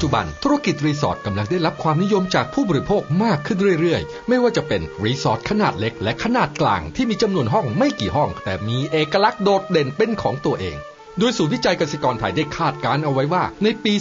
ปัจจุบัน ธุรกิจรีสอร์ทกำลังได้รับความนิยมจากผู้บริโภคมากขึ้นเรื่อยๆ ไม่ว่าจะเป็นรีสอร์ทขนาดเล็กและขนาดกลางที่มีจำนวนห้องไม่กี่ห้อง แต่มีเอกลักษณ์โดดเด่นเป็นของตัวเอง โดยศูนย์วิจัยเกษตรกรไทยได้คาดการณ์เอาไว้ว่า ในปี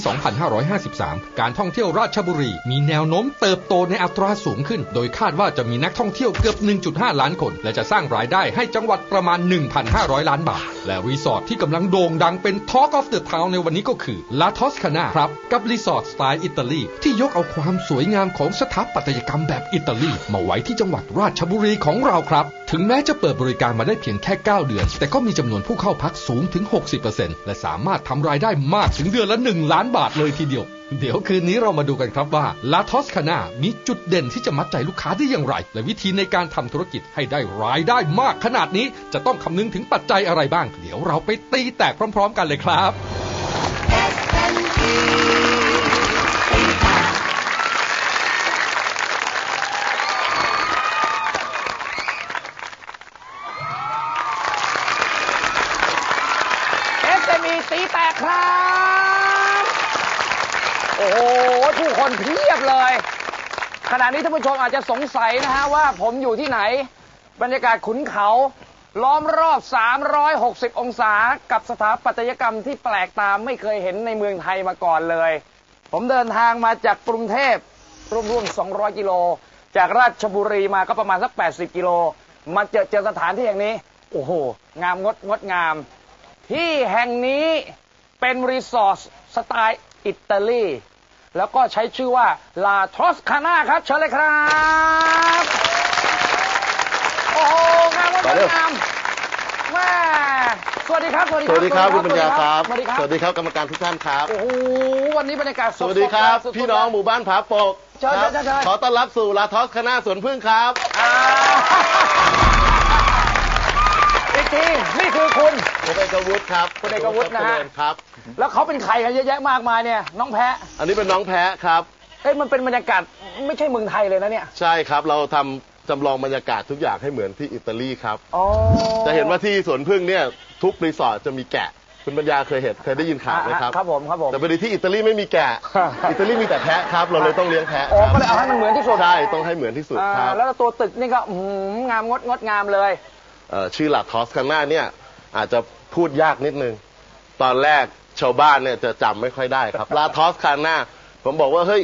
2553 การท่องเที่ยวราชบุรี มีแนวโน้มเติบโตในอัตราสูงขึ้น โดยคาดว่าจะมีนักท่องเที่ยวเกือบ 1.5 ล้านคน และจะสร้างรายได้ให้จังหวัดประมาณ 1,500 ล้านบาท และรีสอร์ทที่กำลังโด่งดังเป็น Talk of the Town ในวันนี้ก็คือ La Toscana ครับกับรีสอร์ทสไตล์อิตาลีที่ยกเอาความสวยงามของสถาปัตยกรรมแบบอิตาลีมาไว้ที่จังหวัดราชบุรีของเราครับ ถึงแม้จะเปิดบริการมาได้เพียงแค่ 9 เดือน แต่ก็มีจำนวนผู้เข้าพักสูงถึง 60และสามารถทำรายได้มากถึงเดือนละ 1 ล้านบาทเลยทีเดียว เดี๋ยวคืนนี้เรามาดูกันครับว่าลาทอสคานามีจุดเด่นที่จะมัดใจลูกค้าได้อย่างไร และวิธีในการทำธุรกิจให้ได้รายได้มากขนาดนี้ จะต้องคำนึงถึงปัจจัยอะไรบ้าง เดี๋ยวเราไปตีแตกพร้อม ๆ กันเลยครับเตีแตกครับ โอ้โหผู้คนเพียบเลย ขณะนี้ท่านผู้ชมอาจจะสงสัยนะฮะว่าผมอยู่ที่ไหน บรรยากาศขุนเขา ล้อมรอบ 360 องศา กับสถาปัตยกรรมที่แปลกตาไม่เคยเห็นในเมืองไทยมาก่อนเลย ผมเดินทางมาจากกรุงเทพร่วมๆ 200 กิโล จากราชบุรีมาก็ประมาณสัก 80 กิโล มาเจอเจอสถานที่อย่างนี้ โอ้โห งามงดงดงาม ที่แห่งนี้ เป็นรีสอร์ทสไตล์อิตาลีแล้วก็ใช้ชื่อว่าลาทอสคาน่าครับ เชิญเลยครับ โอ้โหงามงดไปเร็วงามแม่สวัสดีครับ สวัสดีสวัสดีครับคุณปัญญาครับ สวัสดีครับ สวัสดีครับกรรมการทุกท่านครับ โอ้โห วันนี้บรรยากาศสวัสดีครับสดๆพี่น้องหมู่บ้านผาปกเชิญครับเชิญเชิญขอต้อนรับสู่ลาทอสคณะสวนพึ่งครับอ่าอีกทีนี่คือคุณผมเอกวุฒิครับคุณเอกวุฒินะฮะ เจริญครับ แล้วเขาเป็นใครกันเยอะแยะมากมายเนี่ย น้องแพะอันนี้เป็นน้องแพะครับ เอ้ยมันเป็นบรรยากาศไม่ใช่เมืองไทยเลยนะเนี่ยใช่ครับ เราทำจำลองบรรยากาศทุกอย่างให้เหมือนที่อิตาลีครับ อ๋อจะเห็นว่าที่สวนพึ่งเนี่ยทุกรีสอร์ทจะมีแกะ คุณปัญญาเคยเห็นเคยได้ยินข่าวไหมครับครับผมครับผม แต่พอดีที่อิตาลีไม่มีแกะ อิตาลีมีแต่แพะครับ เราเลยต้องเลี้ยงแพะอ๋อครับก็เลยเอาให้มันเหมือนที่สุด ใช่ต้องให้เหมือนที่สุดคอ่ารับแล้วตัวตึกนี่ก็อื้อหืองามงดงดงามเลย เอ่อชื่อลาทอสคาน่าเนี่ย อาจจะพูดยากนิดนึง ตอนแรกชาวบ้านเนี่ยจะจำไม่ค่อยได้ครับ ลาทอสคาน่าผมบอกว่าเฮ้ย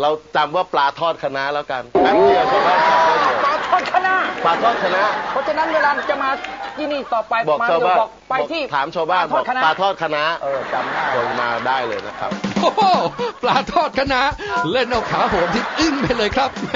เราจำว่าปลาทอดคะน้าแล้วกันแป๊บเดียวชาวบ้านจำ ปลาทอดคะน้าเพราะฉะนั้นเวลาจะมาที่นี่ต่อไปบอกมาชาวบ้านบอกไปที่ถามชาวบ้านปลบทออกดคณะปลาทอดคะน้าเออจำได้ลงมาได้เลยนะครับโอ้โหปลาทอดคณะเล่นเอาขาโหมที่อึ้งไปเลยครับแหม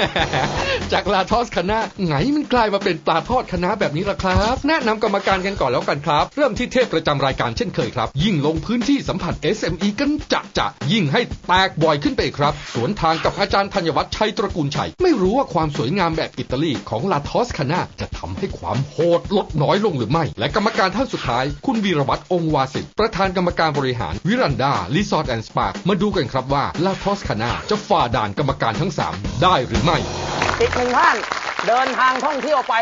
จากลาทอสคณะไงมันกลายมาเป็นปลาทอดคณะแบบนี้ล่ะครับ แนะนำกรรมการกันก่อนแล้วกันครับ เริ่มที่เทพประจำรายการเช่นเคยครับ ยิ่งลงพื้นที่สัมผัส SME กันจะจะยิ่งให้แตกบ่อยขึ้นไปอีกครับ สวนทางกับอาจารย์ธัญวัฒน์ชัยตระกูลชัย ไม่รู้ว่าความสวยงามแบบอิตาลีของลาทอสคณะจะทำให้ความโหดลดน้อยลงหรือไม่ และกรรมการท่านสุดท้าย คุณวีรวัตรองค์วาสิทธิ์ประธานกรรมการบริหาร วิรันดารีสอร์ทแอนด์สปามาดูกันครับว่าลาทอสคณะจะฝ่าด่านกรรมการทั้ง 3 ได้หรือไม่อีกหนึ่งท่านเดินทางท่องเที่ยวไป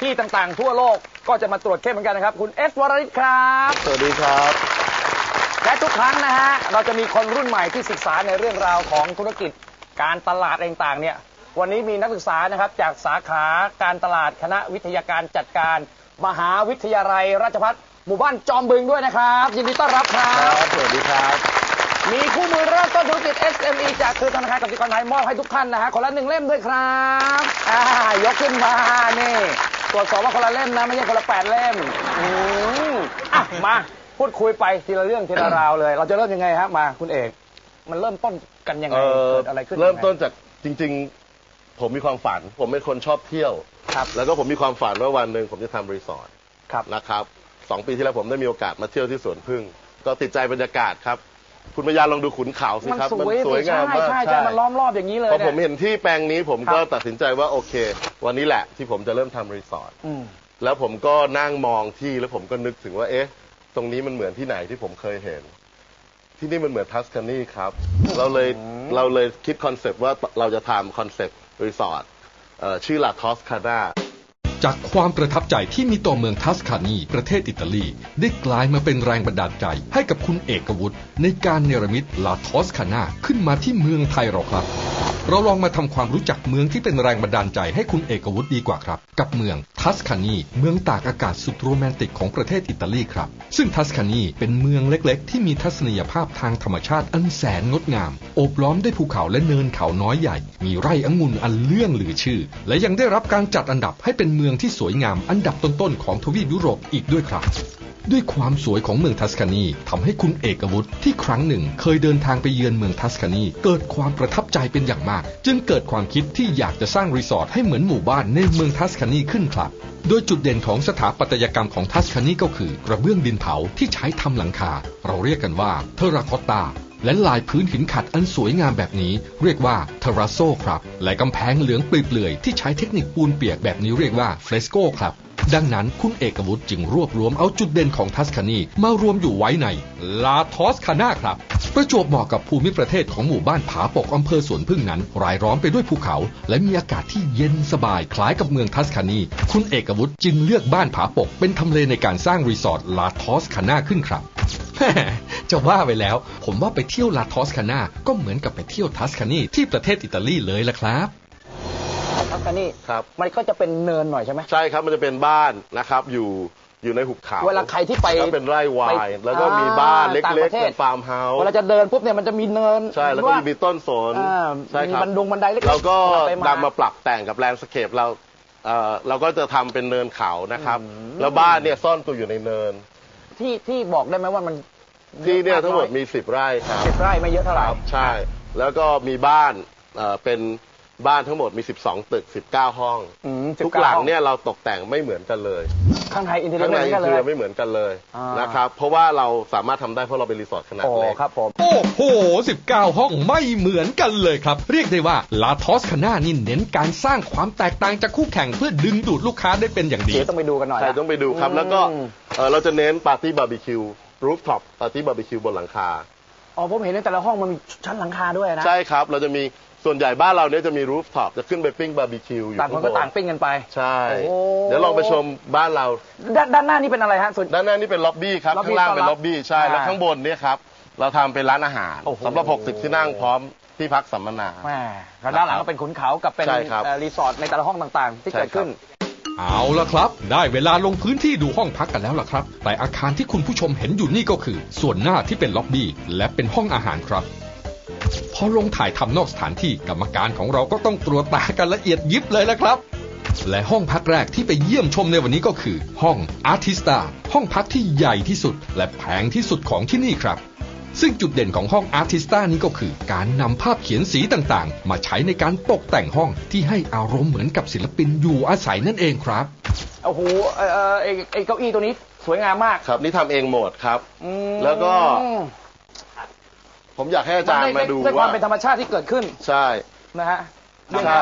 ที่ต่างๆ ทั่วโลกก็จะมาตรวจเข้มเหมือนกันนะครับ คุณเอสวรริศครับ สวัสดีครับ และทุกครั้งนะฮะ เราจะมีคนรุ่นใหม่ที่ศึกษาในเรื่องราวของธุรกิจการตลาดต่างๆเนี่ย วันนี้มีนักศึกษานะครับจากสาขาการตลาดคณะวิทยาการจัดการ มหาวิทยาลัย ราชภัฏหมู่บ้านจอมบึงด้วยนะครับ ยินดีต้อนรับครัครับบสวัสดีครับ มีคู่มือเริ่มต้นธุรกิจ SME จากคือธนาคารกสิกรไทยมอบให้ทุกท่านนะฮะคนละหนึ่งเล่มด้วยครับอ่ายกขึ้นมานี่ตรวจสอบว่าคนละเล่มนะไม่ใช่คนละแปดเล่มอืมอะมาพูดคุยไปทีละเรื่องทีละราวเลย เราจะเริ่มยังไงฮะมาคุณเอก มันเริ่มต้นกันยังไงเอ่อเกิดอะไรขึ้นเริ่มยังไงต้นจากจริง ๆ ผมมีความฝัน ผมเป็นคนชอบเที่ยว ครับแล้วก็ผมมีความฝันว่าวันหนึ่งผมจะทำรีสอร์ทครับ นะครับสองปีที่แล้วผมได้มีโอกาสมาเที่ยวที่สวนพึ่ง ก็ติดใจบรรยากาศครับ คุณพยาลองดูขุนเขาสิมันครับ สวยสวยงามมาก ใช่ใช่ใช่มันล้อมรอบอย่างนี้เลยพอเนี่ผยมเห็นที่แปลงนี้ผมก็ครับ ตัดสินใจว่าโอเค วันนี้แหละที่ผมจะเริ่มทำรีสอร์ทอืม แล้วผมก็นั่งมองที่แล้วผมก็นึกถึงว่าเอ๊ะ ตรงนี้มันเหมือนที่ไหนที่ผมเคยเห็น ที่นี่มันเหมือนทัสคานีครับ เราเลยเราเลยคิดคอนเซปต์ว่าเราจะทำคอนเซปต์ รีสอร์ทชื่อลาทอสคานา จากความประทับใจที่มีต่อเมืองทัสคานีประเทศอิตาลี ได้กลายมาเป็นแรงบันดาลใจให้กับคุณเอกวุฒิในการเนรมิตลาทอสคานาขึ้นมาที่เมืองไทยเราครับ เราลองมาทำความรู้จักเมืองที่เป็นแรงบันดาลใจให้คุณเอกวุฒิดีกว่าครับ กับเมืองทัสคานีเมืองตากอากาศสุดโรแมนติกของประเทศอิตาลีครับ ซึ่งทัสคานีเป็นเมืองเล็กๆ ที่มีทัศนียภาพทางธรรมชาติอันแสนงดงาม โอบล้อมด้วยภูเขาและเนินเขาน้อยใหญ่ มีไร่องุ่นอันเลื่องลือชื่อ และยังได้รับการจัดอันดับให้เป็นเมืองที่สวยงามอันดับต้นๆของทวีปยุโรปอีกด้วยครับ ด้วยความสวยของเมืองทัสคานีทำให้คุณเอกวุฒิที่ครั้งหนึ่ง เคยเดินทางไปเยือนเมืองทัสคานี เกิดความประทับใจเป็นอย่างมาก จึงเกิดความคิดที่อยากจะสร้างรีสอร์ทให้เหมือนหมู่บ้านในเมืองทัสคานีขึ้นครับโดยจุดเด่นของสถาปัตยกรรมของทัสคานีก็คือกระเบื้องดินเผาที่ใช้ทำหลังคา เราเรียกกันว่าเทราคอตตา และลายพื้นหินขัดอันสวยงามแบบนี้ เรียกว่าเทราโซครับ และกำแพงเหลืองเปลือยๆที่ใช้เทคนิคปูนเปียกแบบนี้เรียกว่าเฟรสโกครับ ดังนั้นคุณเอกวุฒิจึงรวบรวมเอาจุดเด่นของทัสคานีมารวมอยู่ไว้ในลาทอสคานาครับ ประจวบเหมาะกับภูมิประเทศของหมู่บ้านผาปกอำเภอสวนพึ่งนั้น รายล้อมไปด้วยภูเขา และมีอากาศที่เย็นสบายคล้ายกับเมืองทัสคานี คุณเอกวุฒิจึงเลือกบ้านผาปก เป็นทำเลในการสร้างรีสอร์ทลาทอสคานาขึ้นครับจะว่าไปแล้ว ผมว่าไปเที่ยวลาทอสคานาก็เหมือนกับไปเที่ยวทัสคานีที่ประเทศอิตาลีเลยละครับ ทัสคานีครับ มันก็จะเป็นเนินหน่อยใช่ไหม ใช่ครับมันจะเป็นบ้านนะครับอยู่อยู่ในหุบเขาเวลาใครที่ไปก็เป็นไร่ไวไปน์แล้วก็มีบ้านเต่างล็ปกระเทๆศเป็นฟาร์มเฮาส์เวลาจะเดินปุ๊บเนี่ยมันจะมีเนิน ใช่ แล้วก็ว่ามีต้นสนอ่าใช่มีครับบันดงบันไดเล็กๆเราก็ไปนำมาปรับแต่งกับแลนด์สเคปเราเอ่อเราก็จะทำเป็นเนินเขานะครับอืมแล้วบ้านเนี่ยซ่อนตัวอยู่ในเนิน ที่ที่บอกได้ไหมว่ามันที่เนี่ยทั้งหมดมีมีสิบไร่ครับสิบไร่ไม่เยอะเท่าไหร่ใช่ แล้วก็มีบ้านเอ่อเป็น บ้านทั้งหมดมี 12 ตึก 19 ห้อง อืมทุก19หลังเนี่ยเราตกแต่งไม่เหมือนกันเลยข้างในอินเทอร์เน็ข้างในตอิกันนเทเลอยร์ไม่เหมือนกันเลยอ่าน นะครับเพราะว่าเราสามารถทำได้เพราะเราเป็นรีสอร์ทขนาดโอ้เล็ก ครับผม โอ้โห 19 ห้องไม่เหมือนกันเลยครับ เรียกได้ว่าลาทอสคานานี่เน้นการสร้างความแตกต่างจากคู่แข่งเพื่อดึงดูดลูกค้าได้เป็นอย่างดี เดี๋ยวต้องไปดูกันหน่อยใช่นะ ต้องไปดูครับ แล้วก็อืม เอ่อเราจะเน้นปาร์ตี้บาร์บีคิวรูฟท็อปปาร์ตี้บาร์บีคิวบนหลังคา อ๋อผมเห็นในแต่ละห้องมันมีชั้นหลังคาด้วยนะ ใช่ครับ เราจะมี ส่วนใหญ่บ้านเราเนี่ยจะมีรูฟท็อปจะขึ้นไปปิ้งบาร์บีคิวอยู่ต่างคนก็ข้บต่างปิ้งกันไป ใช่ โอ้ เดี๋ยวลองไปชมบ้านเรา ด้านด้านหน้านี่เป็นอะไรฮะส่วน ด้านหน้านี่เป็นล็อบบี้ครับ ล็อบบี้ข้างล่างเป็นต้อนรับล็อบบี้ใช่ อ่าแล้วข้างบนเนี่ยครับ เราทำเป็นร้านอาหารโอ้โห สำหรับ 60 ที่นั่งพร้อมที่พักสัมมนา แหม่แล้วด้านหลังก็เป็นขุนเขากับเป็นใช่ครับเอ่อรีสอร์ทในแต่ละห้องต่างๆ ที่ใช่เกิดขึ้นครับ เอาละครับ ได้เวลาลงพื้นที่ดูห้องพักกันแล้วล่ะครับ แต่อาคารที่คุณผู้ชมเห็นอยู่นี่ก็คือ ส่วนหน้าที่เป็นล็อบบี้และเป็นห้องอาหารครับ พอลงถ่ายทำนอกสถานที่กรรมการของเราก็ต้องตรวจตากันละเอียดยิบเลยละครับ และห้องพักแรกที่ไปเยี่ยมชมในวันนี้ก็คือ ห้องอาร์ติสตาห้องพักที่ใหญ่ที่สุด และแพงที่สุดของที่นี่ครับ ซึ่งจุดเด่นของห้องอาร์ติสตานี้ก็คือ การนำภาพเขียนสีต่างๆ มาใช้ในการตกแต่งห้องที่ให้อารมณ์เหมือนกับศิลปินอยู่อาศัยนั่นเองครับ โอ้โหเอ่อเอ่อไอ้ไอ้เก้าอี้ตัวนี้สวยงามมาก ครับนี่ทำเองหมดครับอืมแล้วก็ ผมอยากให้อาจารย์นมาได้ดูด้วยควาว่ามเป็นธรรมชาติที่เกิดขึ้นใช่ นะฮะใช่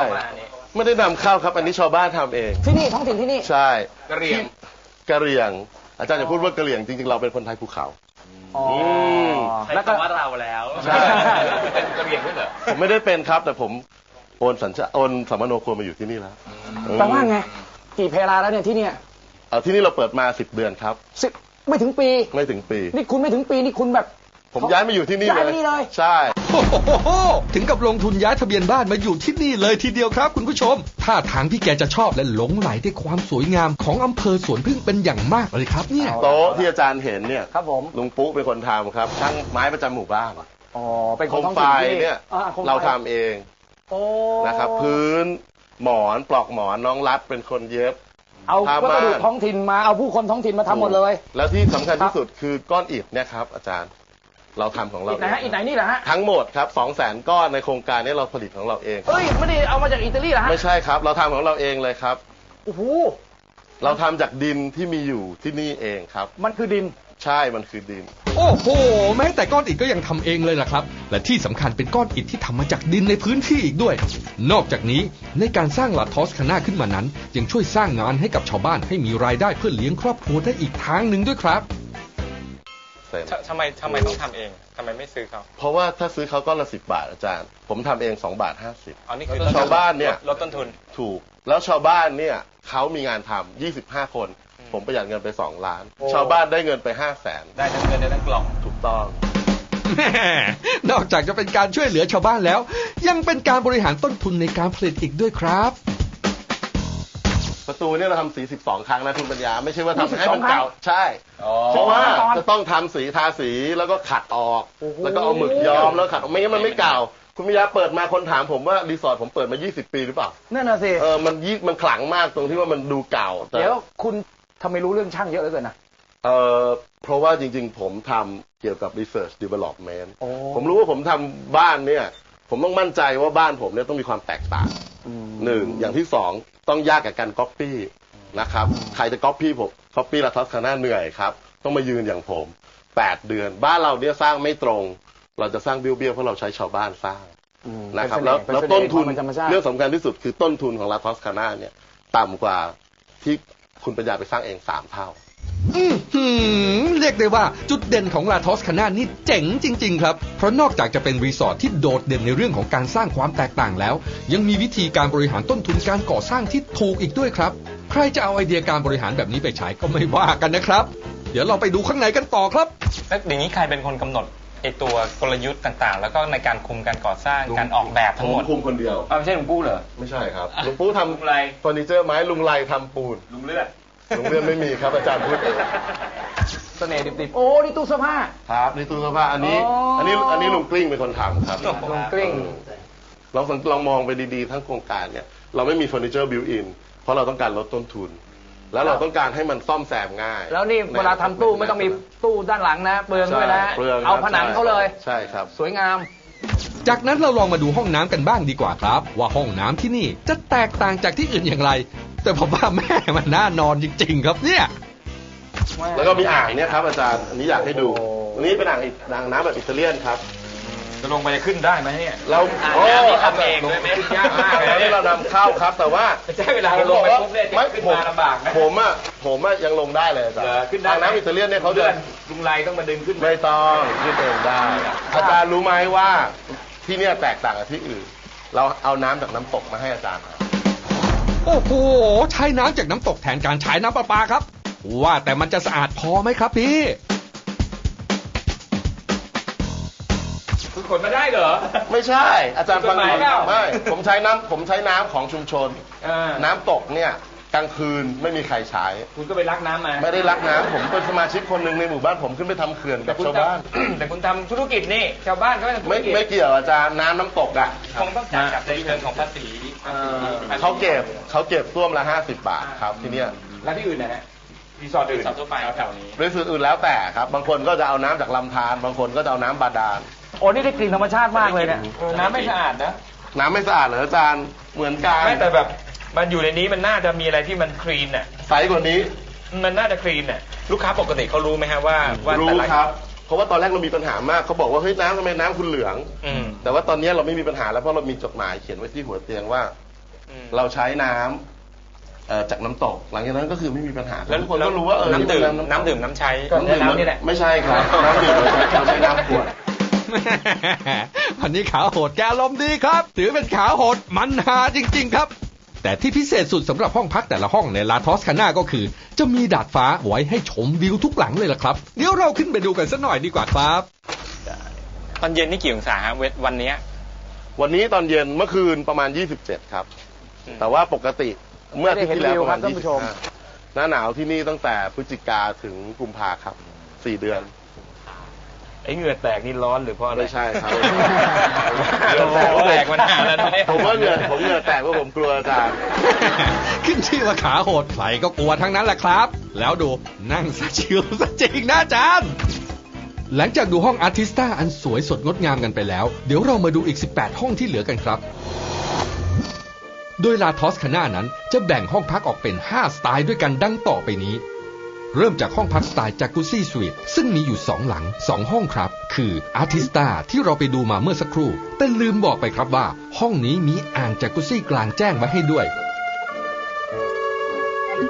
ไม่ได้นำเข้าครับอันนี้ชาวบ้านทำเอง ที่นี่ท้องถิ่นที่นี่ ใช่กะเหรี่ยงกะเหรี่ยง อาจารย์อย่าพูดว่ากะเหรี่ยงจริงๆเราเป็นคนไทยภูเขา อ๋อม ใช้แล้วก็ คำว่าเราแล้วใช่ เป็นกระเหรี่ยงด้วยเหรอผมไม่ได้เป็นครับ แต่ผมโอนสัญชาโอนสัมมโนครัวมาอยู่ที่นี่แล้วแปลว่าไง กี่เพลาแล้วเนี่ยที่เนี่ยเอ่อที่นี่เราเปิดมาสิบเดือนครับ สิบไม่ถึงปี ไม่ถึงปี นี่คุณไม่ถึงปีนี่คุณแบบ ผมย้ายมาอยู่ที่นี่ย้ายเลมายนี่เลย ใช่ โอ้โหถึงกับลงทุนย้ายทะเบียนบ้านมาอยู่ที่นี่เลยทีเดียวครับคุณผู้ชมท่าทางพี่แกจะชอบและหลงไหลในความสวยงามของอำเภอสวนพึ่งเป็นอย่างมากเลยครับเนี่ย โต๊ะที่อาจารย์เห็นเนี่ยครับผม ลุงปุ๊เป็นคนทำครับช่างไม้ประจำหมู่บ้านอ๋อเป็นโคคนมท้องไฟถิ่นที่เนี่ยอ่โคมไฟเราทำเองโอ้นะครับ พื้นหมอนปลอกหมอนน้องรัดเป็นคนเย็บ เอาผ้าวัสดุม่าน ท้องถิ่นมาเอาผู้คนท้องถิ่นมาทำหมดเลย แล้วที่สำคัญที่สุดคือก้อนอิฐเนี่ยครับอาจารย์ เราทำของเราอีกไหนฮะเงอีกไหนนี่เหรอฮะทั้งหมดครับสองแสนก้อนในโครงการนี้เราผลิตของเราเอง เอ้ยไม่ได้เอามาจากอิตาลีเหรอฮะไม่ใช่ครับ เราทำของเราเองเลยครับ โอ้โหเราทำจากดินที่มีอยู่ที่นี่เองครับ มันคือดิน ใช่มันคือดิน โอ้โห แม้แต่ก้อนอิฐก็ยังทำเองเลยล่ะครับ และที่สำคัญเป็นก้อนอิฐที่ทำมาจากดินในพื้นที่อีกด้วย นอกจากนี้ในการสร้างลาทอสคานาขึ้นมานั้น ยังช่วยสร้างงานให้กับชาวบ้านให้มีรายได้เพื่อเลี้ยงครอบครัวได้อีกทางหนึ่งด้วยครับ 50%ทำไมทำไมต้องทำเองทำไมไม่ซื้อเขาเพราะว่าถ้าซื้อเขาก้อนละ10บาทอาจารย์ ผมทำเอง2บาท50อ๋อนี่คือชาวบ้านเนี่ยลดต้นทุนถูก แล้วชาวบ้านเนี่ยเขามีงานทำ25คน ผมประหยัดเงินไป2ล้าน ชาวบ้านได้เงินไป5 0 0แสนได้ทั้งเงินได้ทั้งกล่องถูกต้องแม่นอกจากจะเป็นการช่วยเหลือชาวบ้านแล้ว ยังเป็นการบริหารต้นทุนในการผลิตอีกด้วยครับ ประตูเนี่ยเราทำสี12 ครั้งนะคุณปัญญาไม่ใช่ว่าทำให้มัน12ครั้งเก่าใช่ เพราะว่าจะต้องทำสีทาสีแล้วก็ขัดออก แล้วก็เอาหมึกย้อมแล้วขัดออกไม่งั้นมันไม่เก่า คุณปัญญาเปิดมาคนถามผมว่ารีสอร์ทผมเปิดมา 20 ปีหรือเปล่านั่นน่ะสิเออมันยี่มันขลังมากตรงที่ว่ามันดูเก่าแต่เดี๋ยวคุณทำไมรู้เรื่องช่างเยอะเหลือเกินนะเออเพราะว่าจริงๆ ผมทำเกี่ยวกับ research development โอ้ผมรู้ว่าผมทำบ้านเนี่ย ผมต้องมั่นใจว่าบ้านผมเนี่ยต้องมีความแตกต่างหนึ่งอย่างที่สองต้องยากกับการก๊อปปี้นะครับ ใครจะก๊อปปี้ผมก๊อปปี้ลาทัสคาน่าเหนื่อยครับ ต้องมายืนอย่างผมแปดเดือน บ้านเราเนี่ยสร้างไม่ตรง เราจะสร้างเบี้ยวๆเพราะเราใช้ชาวบ้านสร้างนะครับแล้วแล้วต้นทุนเรื่องสำคัญที่สุดคือต้นทุนของลาทัสคาน่าเนี่ย ต่ำกว่าที่คุณปัญญาไปสร้างเองสามเท่า อื้อหือเรียกได้ว่าจุดเด่นของลาทอสคาน่านี่เจ๋งจริง ๆ ครับ เพราะนอกจากจะเป็นรีสอร์ทที่โดดเด่นในเรื่องของการสร้างความแตกต่างแล้ว ยังมีวิธีการบริหารต้นทุนการก่อสร้างที่ถูกอีกด้วยครับ ใครจะเอาไอเดียการบริหารแบบนี้ไปใช้ก็ไม่ว่ากันนะครับ เดี๋ยวเราไปดูข้างในกันต่อครับแล้วอย่างนี้ใครเป็นคนกำหนดไอตัวกลยุทธ์ต่างๆ แล้วก็ในการคุมการก่อสร้างการออกแบบทั้งหมดคุมคนเดียวเอาไม่ใช่หลวงปู่เหรอไม่ใช่ครับลุงปู้ทลุงไรำเฟอร์นิเจอร์ไม้ลุงไรทำปูนลุงเลือด ลุงเลื่อนไม่มีครับอาจารย์พูดเองเสน่ห์ดิบๆ โอ้นี่ตู้เสื้อผ้า ครับนี่ตู้เสื้อผ้าอันนี้ อ๋ออั อันนี้อันนี้ลุงกลิ้งเป็นคนทำครับลงกลิ้ง ลองสังลองมองไปดีๆ ทั้งโครงการเนี่ยเราไม่มีเฟอร์นิเจอร์บิวอินเพราะเราต้องการลดต้นทุน แล้วเราต้องการให้มันซ่อมแซมง่ายแล้วนี่เวลาทำตู้ไม่ต้องมีตู้ด้านหลังนะ เปลืองด้วยนะ ใช่เปลืองครับเอาผนังเขาเลย ใช่ครับ สวยงาม จากนั้นเราลองมาดูห้องน้ำกันบ้างดีกว่าครับ ว่าห้องน้ำที่นี่จะแตกต่างจากที่อื่นอย่างไร แต่ผมว่าแม่มันน่านอนจริง ๆ ครับเนี่ย แล้วก็มีอ่างเนี่ยครับอาจารย์อันนี้อยากให้ดูโอ้อันนี้เป็นอ่างอิอ่างน้ำแบบอิตาเลียนครับ จะลงไปจะขึ้นได้ไหมเนี่ยเราอ่างน้ำนี่ทำเองด้วยไหมยากมากเลย อันเนี่นี้ยเรานำเข้าครับ แต่ว่าใช่เวลาเราลงไปปุ๊บเนี่ยจะไม่ขึ้นผมมาลำบากนะ ผมอะผมอะยังลงได้เลยอาจารย์เหรอขึ้นได้ อ่างน้ำอิตาเลียนเนี่ยเขาจะลุงไรต้องมาดึงขึ้นไม่ต้องขึ้นเองได้ อาจารย์รู้ไหมว่าที่เนี่ยแตกต่างกับที่อื่น เราเอาน้ำจากน้ำตกมาให้อาจารย์ครับ โอ้โหใช้น้ำจากน้ำตกแทนการใช้น้ำประปาครับ ว่าแต่มันจะสะอาดพอไหมครับพี่ คุณขนมาได้เหรอ ไม่ใช่ อาจารย์ฟังกฎหมายก่อนเปล่า ไม่ผมใช้น้ำผมใช้น้ำของชุมชน อ่า น้ำตกเนี่ย กลางคืนไม่มีใครใช้คุณก็ไปรักน้ำมาไม่ได้รักน้ำผมเป็นสมาชิกคนหนึ่งในหมู่บ้านผมขึ้นไปทำเขื่อนกับคุณชาวบ้านทำแต่คุณทำธุรกิจนี่ ชาวบ้านก็ไม่ทำธุรไม่กิจไม่เกี่ยวอาจารย์น้ำน้ำตกอะคงต้องจ่ายกับในเชิงของภาษีอ่าเขาเก็บเขาเก็บต้วมละห้าสิบบาทครับที่เนี่ยแล้วที่อื่นนะฮะรีสอร์ทอื่นทั่วไปแถวนี้ บริษัทอื่นแล้วแต่ครับ บางคนก็จะเอาน้ำจากลำธารบางคนก็จะเอาน้ำบาดาล โอ้นี่ได้กลิ่นธรรมชาติมากเลยเนี่ย เออน้ำไม่สะอาดนะ น้ำไม่สะอาดเหรออาจารย์เหมือนกัน ไม่แต่แบบ มันอยู่ในนี้มันน่าจะมีอะไรที่มันคลีนอะ ใสกว่านี้ มันน่าจะคลีนอะ ลูกค้าปกติเขารู้ไหมฮะว่าว่ารู้แต่ละครับ เพราะว่าตอนแรกเรามีปัญหามาก เขาบอกว่าเฮ้ยน้ำทำไมน้ำคุณเหลือง อืม แต่ว่าตอนนี้เราไม่มีปัญหาแล้วเพราะเรามีจดหมายเขียนไว้ที่หัวเตียงว่า อืม เราใช้น้ำเอ่อจากน้ำตก หลังจากนั้นก็คือไม่มีปัญหาแล้วทุกคนก็รู้ว่าเออน้ำดื่มตกน้ำดื่มน้ำใช้น้ำดื่มน้ำนี่แหละ ไม่ใช่ครับน้ำดื่มเราใช้เราใช้น้ำขวดแม่วันนี้ขาโหดแกอารมณ์ดีครับ ถือเป็นขาโหดมันหาจริง ๆ ครับ แต่ที่พิเศษสุดสำหรับห้องพักแต่ละห้องในลาทอสคาน่าก็คือ จะมีดาดฟ้าไว้ให้ชมวิวทุกหลังเลยล่ะครับ เดี๋ยวเราขึ้นไปดูกันสักหน่อยดีกว่าครับ ตอนเย็นนี่กี่องศาฮะเวทวันเนี้ยวันนี้ตอนเย็นเมื่อคืนประมาณ 27 ครับอืมแต่ว่าปกติเมื่ออาที่ที่แล้วประมาณไม่ได้เห็นวิวครับท่านผู้ชม25หน้าหนาวที่นี่ตั้งแต่พฤศจิกาถึงกุมภาครับสี่เดือน ไอ้เหงื่อแตกนี่ร้อนหรือเพราะอะไร ไม่ใช่ครับเหงื่อแตกแตกมานานแล้วนะเนี่ยผมว่าเหงื่อผมเหงื่อแตกเพราะผมกลัวอาจารย์ ขึ้นชื่อว่าขาโหดใครก็กลัวทั้งนั้นแหละครับ แล้วดูนั่งซะชิลซะจริงนะอาจารย์ หลังจากดูห้องอาร์ติสตาอันสวยสดงดงามกันไปแล้ว เดี๋ยวเรามาดูอีก 18 ห้องที่เหลือกันครับ โดยลาทอสคาน่านั้นจะแบ่งห้องพักออกเป็น 5 สไตล์ด้วยกันดังต่อไปนี้ เริ่มจากห้องพักสไตล์จากกุซี่สวีทซึ่งมีอยู่ 2 หลัง 2 ห้องครับ คืออาร์ติสตาที่เราไปดูมาเมื่อสักครู่ แต่ลืมบอกไปครับว่า ห้องนี้มีอ่างจากกุซี่กลางแจ้งไว้ให้ด้วย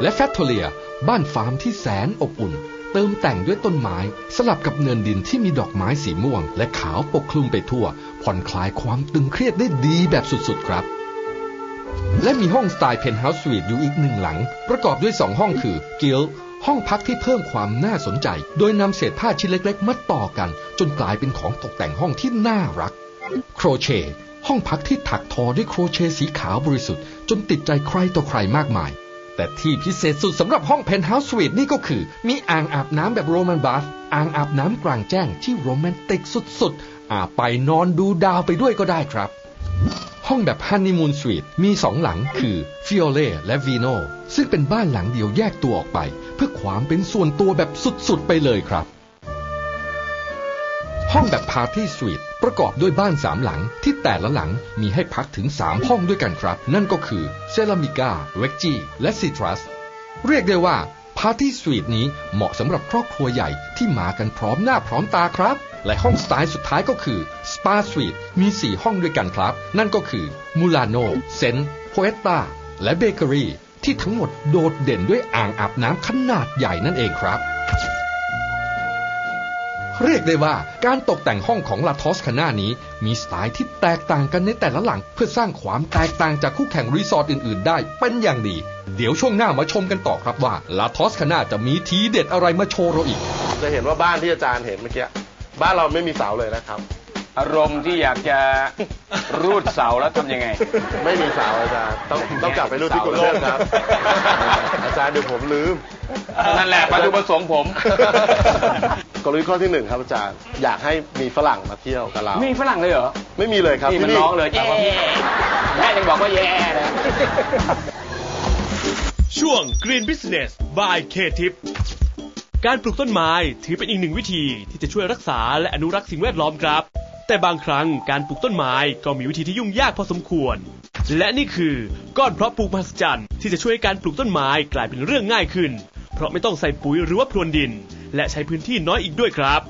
และแฟตโทเลีย บ้านฟาร์มที่แสนอบอุ่น เติมแต่งด้วยต้นไม้ สลับกับเนินดินที่มีดอกไม้สีม่วง และขาวปกคลุมไปทั่ว ผ่อนคลายความตึงเครียดได้ดีแบบสุดๆครับและมีห้องสไตล์เพนท์เฮาส์สวีทอยู่อีกหนึ่งหลัง ประกอบด้วย 2 ห้องคือกิล ห้องพักที่เพิ่มความน่าสนใจ โดยนำเศษผ้าชิ้นเล็ก ๆ มาต่อกัน จนกลายเป็นของตกแต่งห้องที่น่ารัก โครเชต์ห้องพักที่ถักทอด้วยโครเชต์สีขาวบริสุทธิ์จนติดใจใครต่อใครมากมาย แต่ที่พิเศษสุดสำหรับห้องเพนท์เฮาส์สวีทนี่ก็คือ มีอ่างอาบน้ำแบบโรแมนบัสอ่างอาบน้ำกลางแจ้งที่โรแมนติกสุดๆอาบไปนอนดูดาวไปด้วยก็ได้ครับ ห้องแบบฮันนีมูนสวีทมีสองหลังคือฟิโอเล่และวีโนซึ่งเป็นบ้านหลังเดียวแยกตัวออกไป เพื่อความเป็นส่วนตัวแบบสุดๆ ไปเลยครับ ห้องแบบพาร์ตี้สวีทประกอบด้วยบ้านสามหลังที่แต่ละหลังมีให้พักถึง 3 ห้องด้วยกันครับ นั่นก็คือเซรามิกาเวกจีและซิตรัสเรียกได้ว่าพาร์ตี้สวีทนี้เหมาะสำหรับครอบครัวใหญ่ที่มากันพร้อมหน้าพร้อมตาครับ และห้องสไตล์สุดท้ายก็คือสปาสวีทมี 4 ห้องด้วยกันครับ นั่นก็คือมูลาโนเซนโพเอตตาและเบเกอรี่ที่ทั้งหมดโดดเด่นด้วยอ่างอาบน้ำขนาดใหญ่นั่นเองครับ เรียกได้ว่าการตกแต่งห้องของลาทอสคาน่านี้ มีสไตล์ที่แตกต่างกันในแต่ละหลัง เพื่อสร้างความแตกต่างจากคู่แข่งรีสอร์ทอื่นๆ ได้เป็นอย่างดี เดี๋ยวช่วงหน้ามาชมกันต่อครับว่าลาทอสคาน่าจะมีทีเด็ดอะไรมาโชว์เราอีก จะเห็นว่าบ้านที่อาจารย์เห็นเมื่อกี้ บ้านเราไม่มีเสาเลยนะครับ อารมณ์ที่อยากจะรูดเสาแล้วทำยังไง ไม่มีเสาอาจารย์ต้องต้องกลับไปรูดที่กรุงเทพครับ อาจารย์เดี๋ยวผมลืม นั่นแหละวัตถุประสงค์ผม กลยุทธ์ข้อที่หนึ่งครับอาจารย์อยากให้มีฝรั่งมาเที่ยวกับเรามีฝรั่งเลยเหรอไม่มีเลยครับนี่มันที่ร้องเลยแย่แม่ยังบอกว่าแย่เลยช่วง Green Business by K-Tip การปลูกต้นไม้ถือเป็นอีกหนึ่งวิธีที่จะช่วยรักษาและอนุรักษ์สิ่งแวดล้อมครับ แต่บางครั้งการปลูกต้นไม้ก็มีวิธีที่ยุ่งยากพอสมควร และนี่คือก้อนเพาะปลูกมหัศจรรย์ที่จะช่วยให้การปลูกต้นไม้กลายเป็นเรื่องง่ายขึ้น เพราะไม่ต้องใส่ปุ๋ยหรือว่าพรวนดิน และใช้พื้นที่น้อยอีกด้วยครับ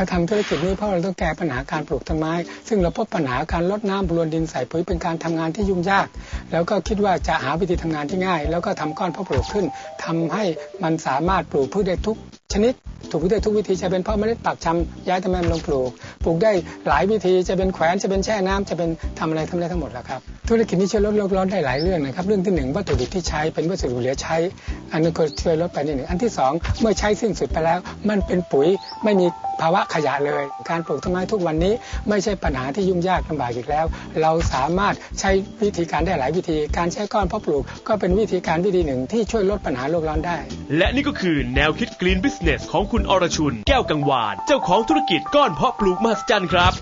เราทำธุรกิจนี้เพราะเราต้องแก้ปัญหาการปลูกต้นไม้ ซึ่งเราพบปัญหาการลดน้ำพรวนดินใส่ปุ๋ยเป็นการทำงานที่ยุ่งยาก แล้วก็คิดว่าจะหาวิธีทำงานที่ง่าย แล้วก็ทำก้อนเพาะปลูกขึ้นทำให้มันสามารถปลูกพืชได้ทุกชนิดถูกได้ทุกวิธีจะเป็นเพาะเมล็ดปักชำย้ายตำแหน่งลงปลูก ปลูกได้หลายวิธีจะเป็นแขวนจะเป็นแช่น้ำจะเป็นทำอะไรทำได้ทั้งหมดแล้วครับธุรกิจนี้ช่วยลดโลกร้อนได้หลายเรื่องนะครับ เรื่องที่หนึ่งวัตถุดิบที่ใช้เป็นวัสดุเหลือใช้ อันนี้ก็ช่วยลดไปนิดหนึ่งอันที่สองเมื่อใช้สิ้นสุดไปแล้ว มันเป็นปุ๋ยไม่มีภาวะขยะเลย การปลูกต้นไม้ทุกวันนี้ไม่ใช่ปัญหาที่ยุ่งยากลำบากอีกแล้ว เราสามารถใช้วิธีการได้หลายวิธี การใช้ก้อนเพาะปลูกก็เป็นวิธีการวิธีหนึ่งที่ช่วยลดปัญหาโลกร้อนได้ และนี่ก็คือแนวคิด Green Business ของคุณอรชุน แก้วกังวาน เจ้าของธุรกิจก้อนเพาะปลูกมหัศจรรย์ครับ